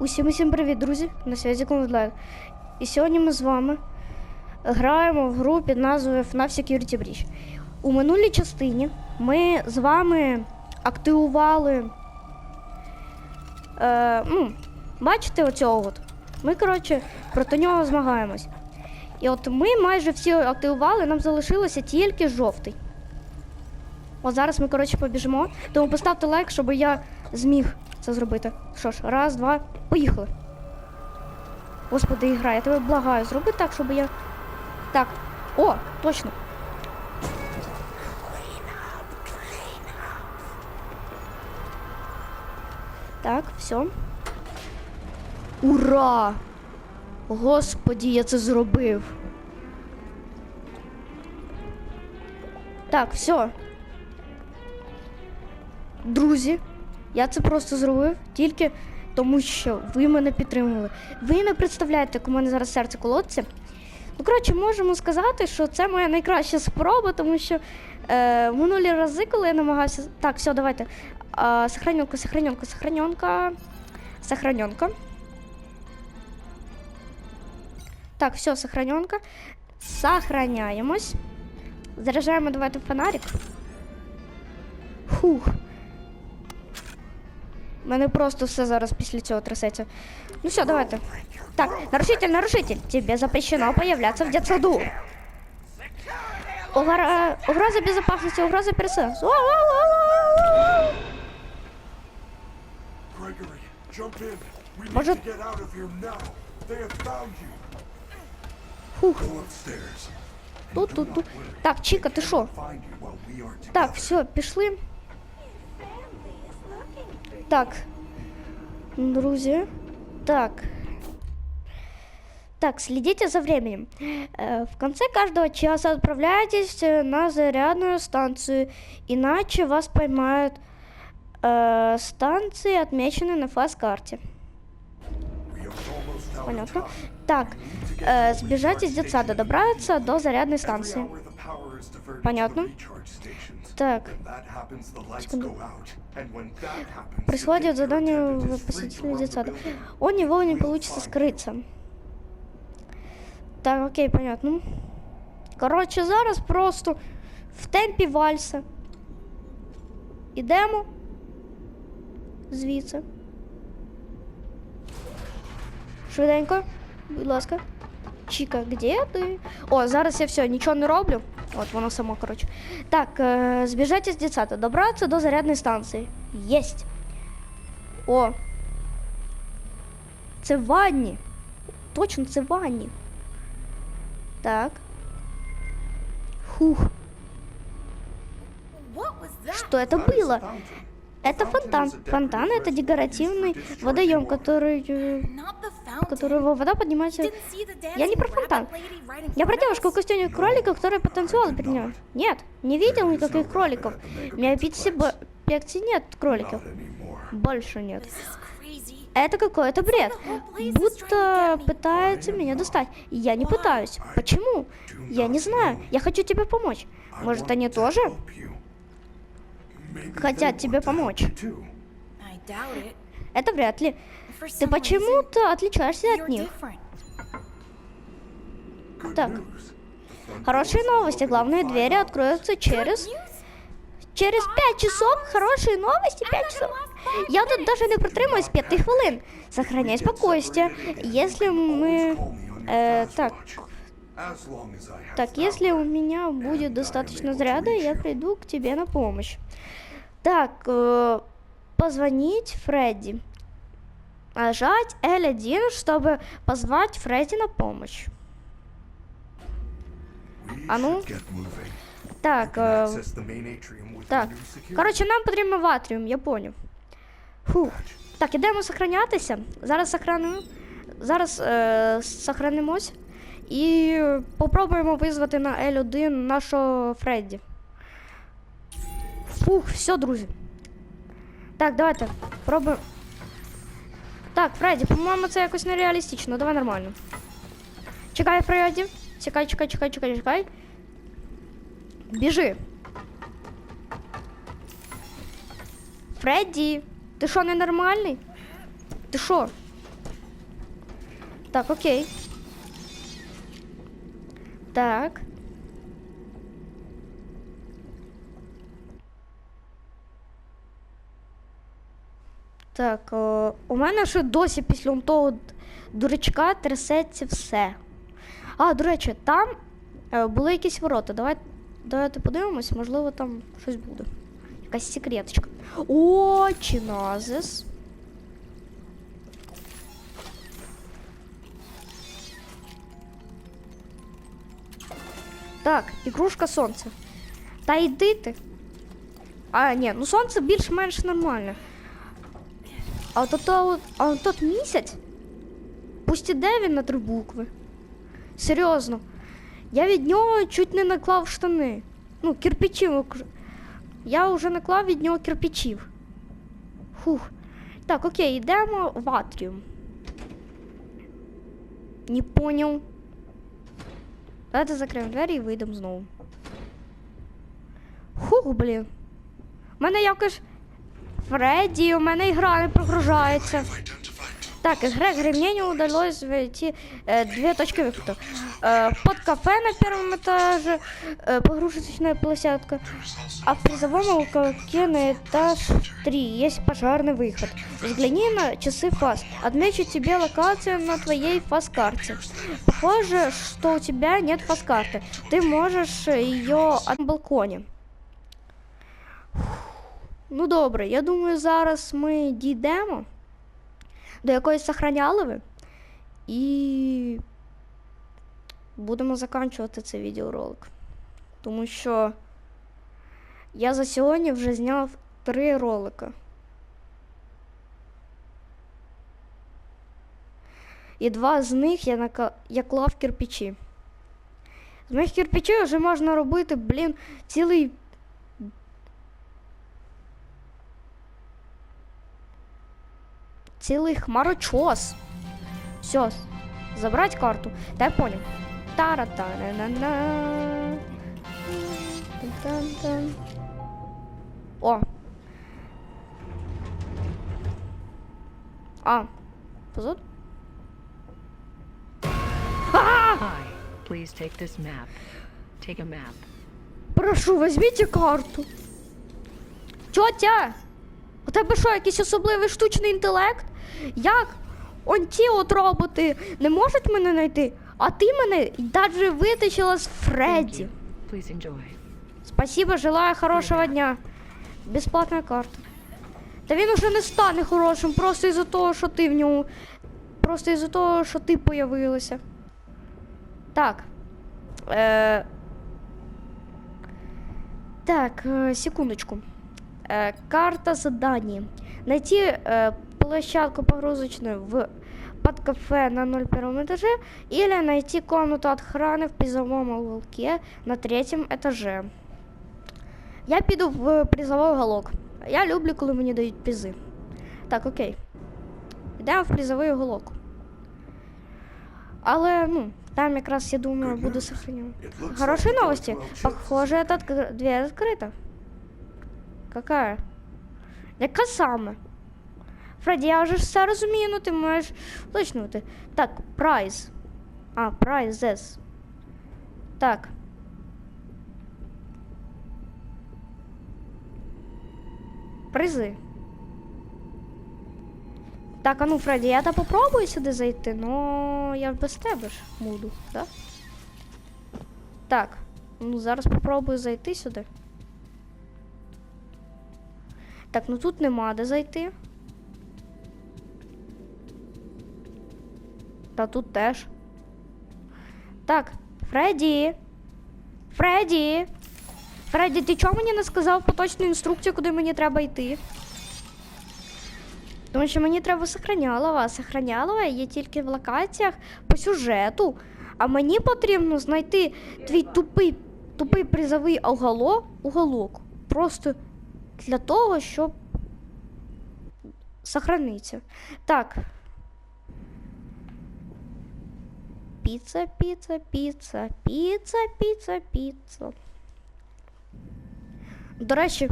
Усім усім привіт, друзі! На связі Комудлайк. І сьогодні ми з вами граємо в гру під назвою FNAF Security Breach. У минулій частині ми з вами активували. Е, ну, бачите оцього от? Ми, коротше, проти нього змагаємось. І от ми майже всі активували, нам залишилося тільки жовтий. От зараз ми, коротше, побіжимо. Тому поставте лайк, щоб я зміг це зробити. Що ж, раз, два, поїхали. Господи, ігра, я тебе благаю, зроби так, щоб я. Так. О, точно. Так, все. Ура! Господі, я це зробив. Так, все. Друзі, я це просто зробив тільки тому, що ви мене підтримували. Ви не представляєте, як у мене зараз серце колодці. Ну, коротше, можемо сказати, що це моя найкраща спроба, тому що е, минулі рази, коли я намагався. Так, все, давайте. А, сохраненка, сохраненка, сохраненка. Сохраненка. Так, все, сохраненка. Сохраняємось. Заряджаємо давайте фонарик. Фух. У мене просто все зараз після цього трясеться. Ну все, давайте. Так, нарушитель, нарушитель. Тебе запрещено появляться в детсаду. Угра... Угроза безопасности, угроза перса. Gregory, jump in. We need Может- to get out of here now. They have found you. Фух, Go upstairs. тут, тут, тут. Так, Чіка, ти що? Find you while we are together. Так, все, пішли. Так. Друзі. Так. Так, следите за временем. Э, В конце каждого часа отправляйтесь э, на зарядную станцию, иначе вас поймают э, станции, отмеченные на of Понятно? Так, э, сбежать из детсада, добраться до зарядной станции. Понятно. to the recharge stations. Так. When that happens, the lights Секунду. go out. And when that happens, Происходит the задание attendant в is free to посетителя roam the детсада. building. Он него не We'll получится find скрыться. Так, окей, понятно. Коротше, зараз просто в темпі вальса. Ідемо. Звідси. Швиденько, будь ласка. Чіка, де ти? О, зараз я все, нічого не роблю. От воно само, коротше. Так, е, збіжать із дитсада. Добратися до зарядної станції. Єсть. О. Це в ванні. Точно, це в ванні. Так. Фух. Что это было? Это фонтан. Фонтан это декоративный водоем, который, э, которого вода поднимается. Я не про фонтан. Я про девушку в костюме кролика, которая потанцевала перед ним. Нет, не видел никаких кроликов. У меня в Пикси нет кроликов. Больше нет. Это какой-то бред. Будто пытаются меня достать. Я не пытаюсь. Почему? Я не знаю. Я хочу тебе помочь. Может, они тоже хотят тебе помочь? Это вряд ли. Ты почему-то отличаешься от них. Так. Хорошие новости. Главные двери откроются через... Через 5 часов. Хорошие новости. 5 часов. Я тут даже не протримуюсь 5 хвилин. Сохраняй спокойствие. Если мы... Э, так. watch. As long as I have Так, power. если у меня будет достаточно заряда, я приду к тебе на помощь. Так, э, позвонить Фредди. Нажать L1, чтобы позвать Фредди на помощь. We А ну? should get moving. Так, You can э, access the main atrium with так. your new security Коротше, нам потрібно в атріум, я поняв. Фух. badge. Так, ідемо сохранятися. Зараз сохранимо. Зараз е, сохранимось. І попробуємо визвати на L1 нашого Фредді. Фух, все, друзі. Так, давайте. Пробуємо. Так, Фредді, по-моєму, це якось нереалістично. Давай нормально. Чекай, Фредді. Чекай, чекай, чекай, чекай, чекай. Біжи. Фредді, ти що, ненормальний? Ти що? Так, окей. Так. Так, о, у мене ще досі після того дурачка трясеться все. А, до речі, там е, були якісь ворота. Давай, давайте подивимось, можливо, там щось буде. Якась секреточка. О, чиназис. Так, ігрушка сонце. Та йди ти. А, ні, ну сонце більш-менш нормально. А от, то, а от тот місяць. Пусть іде він на три букви. Серйозно. Я від нього чуть не наклав штани. Ну, кирпичів. Я вже наклав від нього кирпичів. Фух. Так, окей, йдемо в атріум. Не поняв. Давайте закриємо двері і вийдемо знову. Хух, блін. У мене якось. Фредді, у мене ігра не прогружається. Так, игре Гремнению удалось войти э, две точки выхода. Э, под кафе на первом этаже, э, погрузочная площадка, а в призовом уголке на этаж 3 есть пожарный выход. Взгляни на часы фаз. Отмечу тебе локацию на твоей фаз-карте. Похоже, что у тебя нет фаз-карты. Ты можешь ее на балконе. Ну добре, я думаю, зараз ми дійдемо до якоїсь сохраняливи і будемо закінчувати цей відеоролик. Тому що я за сьогодні вже зняв три ролика. І два з них я, нака... я клав кирпичі. З моїх кирпичів вже можна робити, блін, цілий цілий хмарочос. Все, забрать карту. Да я. Тара та на на О. А. Позот? Hi, please take this map. Take a map. Прошу, візьміть карту. Тьотя! У тебе що, якийсь особливий штучний інтелект? Як? Он ті от роботи не можуть мене знайти, а ти мене навіть витащила з Фредді. Спасибо, желаю хорошего дня. Бесплатная карта. Та він уже не стане хорошим, просто із-за того, що ти в ньому. Просто із-за того, що ти появилася. Так. Е... Так, е, секундочку. Э, карта заданий. Найти э, площадку погрузочную в под кафе на 01 этаже или найти комнату охраны в призовом уголке на третьем этаже. Я піду в призовий уголок. Я люблю, коли мені дають призи. Так, окей. Йдемо в призовий уголок. Але, ну, там якраз, я думаю, буде сохранено. It looks Хорошие like the новости. door to Похоже, эта отк- дверь открыта. Какая? Яка саме? Фредді, я вже все розумію, ну ти можеш уточнювати. Так, прайс. А, prizes. Так. Призи. Так, а ну, Фредді, я та попробую сюди зайти, но я без тебе ж буду, так? Так, ну зараз попробую зайти сюди. Так, ну тут нема де зайти. Та тут теж. Так, Фредді. Фредді. Фредді, ти чого мені не сказав поточну інструкцію, куди мені треба йти? Тому що мені треба сохранялова, сохранялова є тільки в локаціях по сюжету. А мені потрібно знайти твій тупий, тупий призовий уголок, уголок. Просто для того, щоб сохранитися. Так. Піца, піца, піца, піца, піца, піца. До речі,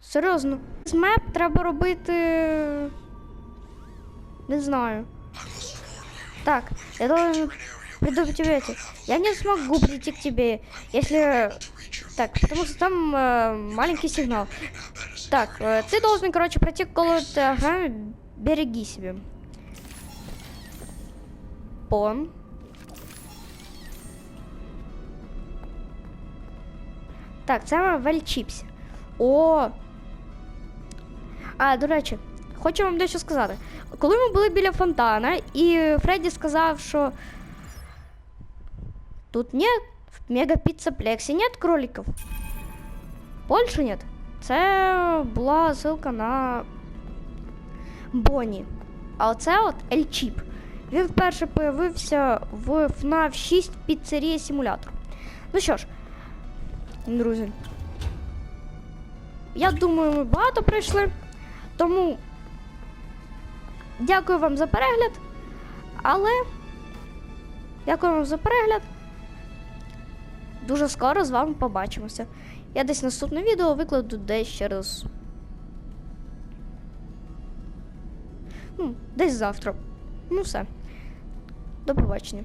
серйозно, з меп треба робити Не знаю. Так, я должен предупредить. Я не смогу прийти к тебе, если... Так, потому что там э, маленький сигнал. Так, э, ты должен, короче, пройти около... Ага, береги себе. Пон. Так, це в Ельчіпсі. О! А, до речі, хочу вам дещо сказати. Коли ми були біля фонтана, і Фредді сказав, що тут нет в мегапіццеплексі нет кроликів. Больше нет. Це була ссылка на Бонні. А оце от Ельчіп. Він вперше появився в FNAF 6 піцерія симулятор. Ну що ж, друзі. Я думаю, ми багато пройшли. Тому дякую вам за перегляд. Але дякую вам за перегляд. Дуже скоро з вами побачимося. Я десь наступне відео викладу десь через. Ну, десь завтра. Ну все. До побачення.